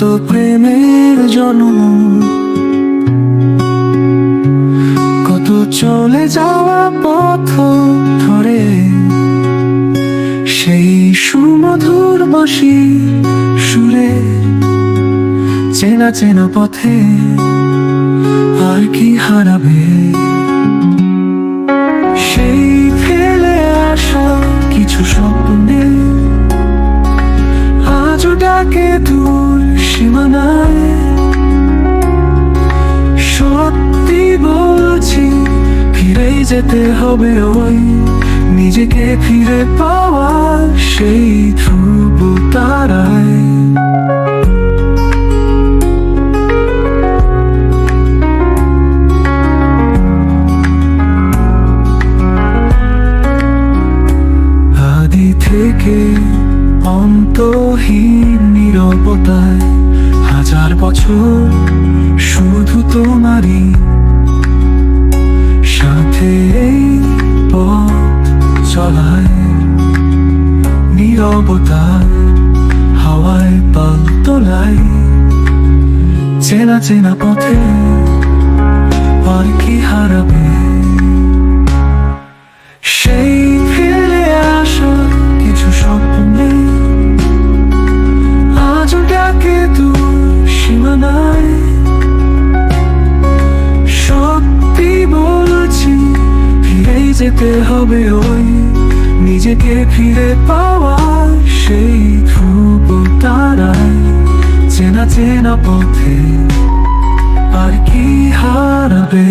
তো প্রেমের জন্ম। কত চলে যাওয়া পথ ধরে, সেই সুমধুর বসি সুরে, চেনা চেনা পথে আর কি হারাবে? সেই ফেলে আসা কিছু স্বপ্নে আজও ডাকে দূর। সত্যি বলছি ফিরেই যেতে হবে ওই নিজেকে ফিরে পাওয়া সেই ধ্রুব তারায়। আদি থেকে অন্তহীন নিরবতায় হাজার বছর শুধু তোমারই সাথে পথ চলায়। নিরবতায় হাওয়ায় পাল তোলায়। চেনা চেনা পথে আর কি হারাবে? সেই যেতে হবে ওই নিজেকে ফিরে পাওয়া সেই ধ্রুব তারায় চেনা চেনা পথে আর কি হারাবে?